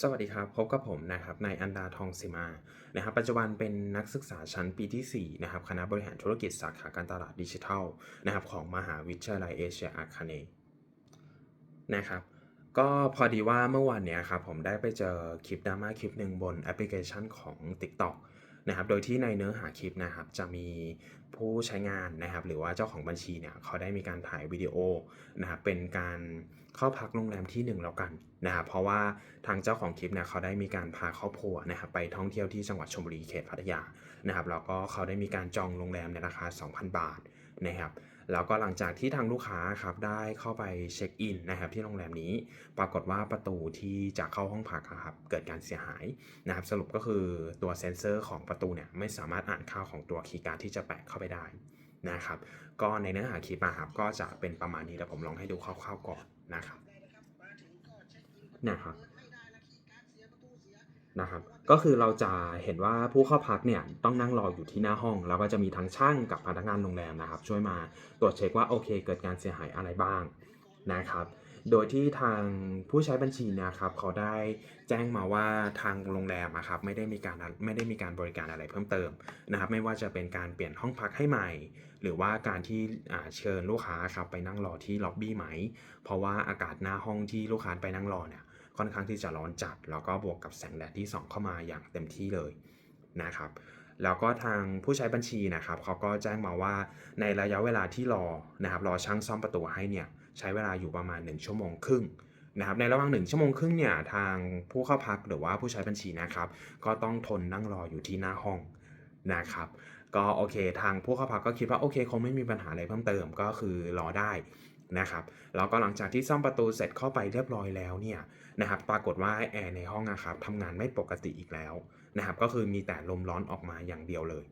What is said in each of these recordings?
สวัสดีครับพบกับผมนะครับนายอันดาทองสิมานะครับปัจจุบันเป็นนักศึกษาชั้นปีที่4นะครับคณะบริหารธุรกิจสาขาการตลาดดิจิทัลนะครับของมหาวิทยาลัยเอเชียอาคเนย์นะครับก็พอดีว่าเมื่อวานเนี้ยครับผมได้ไปเจอคลิปดราม่าคลิปหนึ่งบนแอปพลิเคชันของ TikTok นะครับ โดยที่ในเนื้อหาคลิปนะครับจะมีผู้ใช้งานนะครับ หรือว่าเจ้าของบัญชีเนี่ยเขาได้มีการถ่ายวิดีโอนะครับเป็นการเข้าพักโรงแรมที่หนึ่งแล้วกันนะครับเพราะว่าทางเจ้าของคลิปเนี่ยเขาได้มีการพาครอบครัวนะครับไปท่องเที่ยวที่จังหวัดชลบุรีเขตพัทยานะครับแล้วก็เขาได้มีการจองโรงแรมในราคา 2,000 บาทนะครับ แล้วก็หลังจากที่ทางลูกค้าครับได้เข้าไปเช็คอินนะครับที่โรงแรมนี้ ปรากฏว่าประตูที่จะเข้าห้องพักอะครับเกิดการเสียหายนะครับสรุปก็คือตัวเซ็นเซอร์ของประตูเนี่ยไม่สามารถอ่านค่าของตัวคีย์การ์ดที่จะแปะเข้าไปได้นะครับก็ในเนื้อหาคลิปอะครับก็จะเป็นประมาณนี้แต่ผมลองให้ดูคร่าวๆก่อนนะครับนะครับ นะครับ ก็คือเราจะเห็นว่าผู้เข้าพักเนี่ยต้องนั่งรออยู่ที่หน้าห้อง แล้วก็จะมีทั้งช่างกับพนักงานโรงแรมนะครับ ช่วยมาตรวจเช็คว่าโอเค เกิดการเสียหายอะไรบ้างนะครับ โดยที่ทางผู้ใช้บัญชีนะครับเขาได้แจ้งมาว่าทางโรงแรมอะครับไม่ได้มีการไม่ได้มีการบริการอะไรเพิ่มเติมนะครับ ไม่ว่าจะเป็นการเปลี่ยนห้องพักให้ใหม่ หรือว่าการที่เชิญลูกค้าครับไปนั่งรอที่ล็อบบี้ไหม เพราะว่าอากาศหน้าห้องที่ลูกค้าไปนั่งรอเนี่ย ค่อนข้างที่จะร้อนจัด แล้วก็บวกกับแสงแดดที่ส่องเข้ามาอย่างเต็มที่เลยนะครับแล้วก็ทางผู้ใช้บัญชีนะครับเขาก็แจ้งมาว่าในระยะเวลาที่รอนะครับรอช่างซ่อมประตูให้เนี่ยใช้เวลาอยู่ประมาณ 1 ชั่วโมงครึ่งนะครับในระหว่าง 1 ชั่วโมงครึ่งเนี่ยทางผู้เข้าพักหรือว่าผู้ใช้บัญชีนะครับก็ต้องทนนั่งรออยู่ที่หน้าห้องนะครับก็โอเคทางผู้เข้าพักก็คิดว่าโอเคคงไม่มีปัญหาอะไรเพิ่มเติมก็คือรอได้ นะครับแล้วก็หลังจากที่ซ่อมประตูเสร็จเข้าไปเรียบร้อยแล้วเนี่ยนะครับปรากฏว่าแอร์ในห้องนะครับทำงานไม่ปกติอีกแล้วนะครับก็คือมีแต่ลมร้อนออกมาอย่างเดียวเลย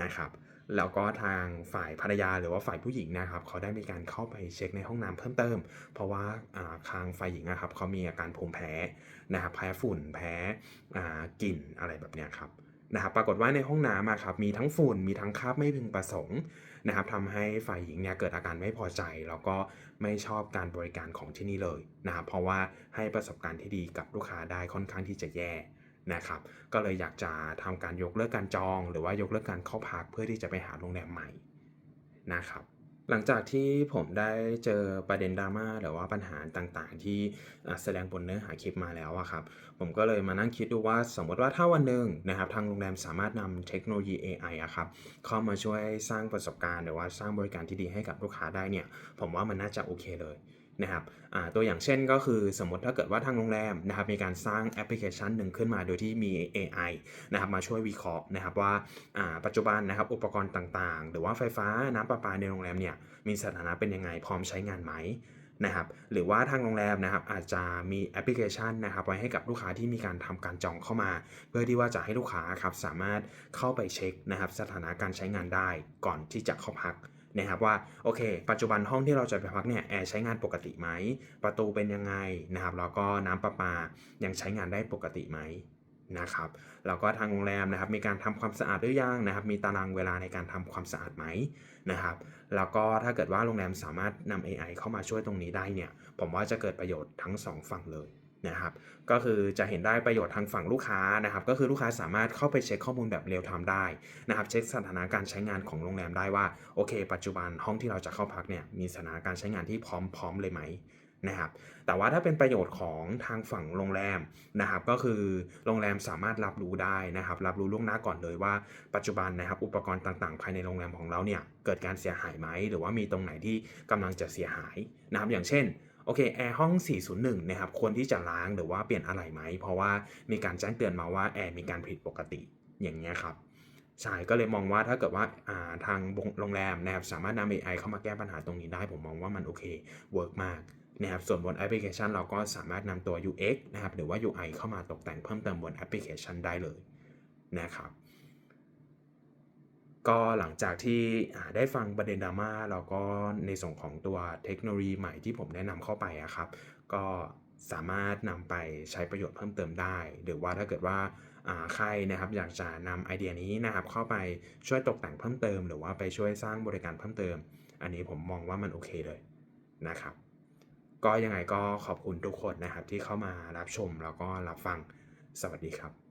นะครับแล้วก็ทางฝ่ายภรรยาหรือว่าฝ่ายผู้หญิงนะครับเขาได้มีการเข้าไปเช็คในห้องน้ำเพิ่มเติม เพราะว่าอ่าทางฝ่ายหญิงนะครับเขามีอาการภูมิแพ้นะครับแพ้ฝุ่นแพ้กลิ่นอะไรแบบนี้ครับ นะครับปรากฏว่าในห้องน้ำครับมีทั้งฝุ่นมีทั้งคราบไม่พึงประสงค์นะครับทำให้ฝ่ายหญิงเนี่ยเกิดอาการไม่พอใจ แล้วก็ไม่ชอบการบริการของที่นี่เลยนะครับเพราะว่าให้ประสบการณ์ที่ดีกับลูกค้าได้ค่อนข้างที่จะแย่นะครับก็เลยอยากจะทำการยกเลิกการจอง หรือว่ายกเลิกการเข้าพักเพื่อที่จะไปหาโรงแรมใหม่นะครับ หลังจากที่ผมได้เจอประเด็นดราม่าหรือว่าปัญหาต่างๆ ที่แสดงบนเนื้อหาคลิปมาแล้วอะครับ ผมก็เลยมานั่งคิดดูว่าสมมติว่าถ้าวันหนึ่งนะครับทางโรงแรมสามารถนำเทคโนโลยี AI อะครับเข้ามาช่วยสร้างประสบการณ์ หรือว่าสร้างบริการที่ดีให้กับลูกค้าได้เนี่ย ผมว่ามันน่าจะโอเคเลย นะครับตัวอย่างเช่นก็คือสมมติถ้าเกิดว่าทางโรงแรมนะครับมีการสร้างแอปพลิเคชันหนึ่งขึ้นมาโดยที่มี AI นะครับมาช่วยวิเคราะห์นะครับว่าอ่าปัจจุบันนะครับอุปกรณ์ต่างๆ หรือว่าไฟฟ้าน้ำประปาในโรงแรมเนี่ยมีสถานะเป็นยังไงพร้อมใช้งานไหมนะครับหรือว่าทางโรงแรมนะครับอาจจะมีแอปพลิเคชันนะครับไว้ให้กับลูกค้าที่มีการทำการจองเข้ามา เพื่อที่ว่าจะให้ลูกค้าครับสามารถเข้าไปเช็คนะครับสถานะการใช้งานได้ก่อนที่จะเข้าพัก นะครับว่าโอเค ปัจจุบันห้องที่เราจะไปพักเนี่ยแอร์ใช้งานปกติไหม ประตูเป็นยังไงนะครับแล้วก็น้ำประปายังใช้งานได้ปกติไหมนะครับแล้วก็ทางโรงแรมนะครับมีการทำความสะอาดหรือยังนะครับ มีตารางเวลาในการทำความสะอาดไหมนะครับแล้วก็ถ้าเกิดว่าโรงแรมสามารถนำ AI เข้ามาช่วยตรงนี้ได้เนี่ยผมว่าจะเกิดประโยชน์ทั้งสองฝั่งเลย นะครับก็คือจะเห็นได้ประโยชน์ทางฝั่งลูกค้านะครับ ก็คือลูกค้าสามารถเข้าไปเช็คข้อมูลแบบเรียลไทม์ได้นะครับเช็คสถานะการใช้งานของโรงแรมได้ว่าโอเค ปัจจุบันห้องที่เราจะเข้าพักเนี่ยมีสถานะการใช้งานที่พร้อมพร้อมเลยไหมนะครับแต่ว่าถ้าเป็นประโยชน์ของทางฝั่งโรงแรมนะครับ ก็คือโรงแรมสามารถรับรู้ได้นะครับ รับรู้ล่วงหน้าก่อนเลยว่าปัจจุบันนะครับ อุปกรณ์ต่างๆ ภายในโรงแรมของเราเนี่ยเกิดการเสียหายไหมหรือว่ามีตรงไหนที่กำลังจะเสียหายนะครับ อย่างเช่น โอเคแอร์ห้อง 401 นะครับควรที่จะล้างหรือว่าเปลี่ยนอะไหล่ไหม เพราะว่ามีการแจ้งเตือนมาว่าแอร์มีการผิดปกติอย่างเงี้ยครับใช่ก็เลยมองว่าถ้าเกิดว่าาทางโรงแรมนะครับสามารถนำ AI เข้ามาแก้ปัญหาตรงนี้ได้ ผมมองว่ามันโอเคเวิร์กมากนะครับส่วนบนแอปพลิเคชันเราก็สามารถนำตัว UX นะครับหรือว่า UI เข้ามาตกแต่งเพิ่มเติมบนแอปพลิเคชันได้เลยนะครับ ก็หลังจากที่ได้ฟังประเด็นดราม่าแล้วก็ในส่วนของตัวเทคโนโลยีใหม่ที่ผมแนะนำเข้าไปอะครับ ก็สามารถนำไปใช้ประโยชน์เพิ่มเติมได้ หรือว่าถ้าเกิดว่าใครนะครับอยากจะนำไอเดียนี้นะครับเข้าไปช่วยตกแต่งเพิ่มเติม หรือว่าไปช่วยสร้างบริการเพิ่มเติม อันนี้ผมมองว่ามันโอเคเลยนะครับ ก็ยังไงก็ขอบคุณทุกคนนะครับที่เข้ามารับชมแล้วก็รับฟังสวัสดีครับ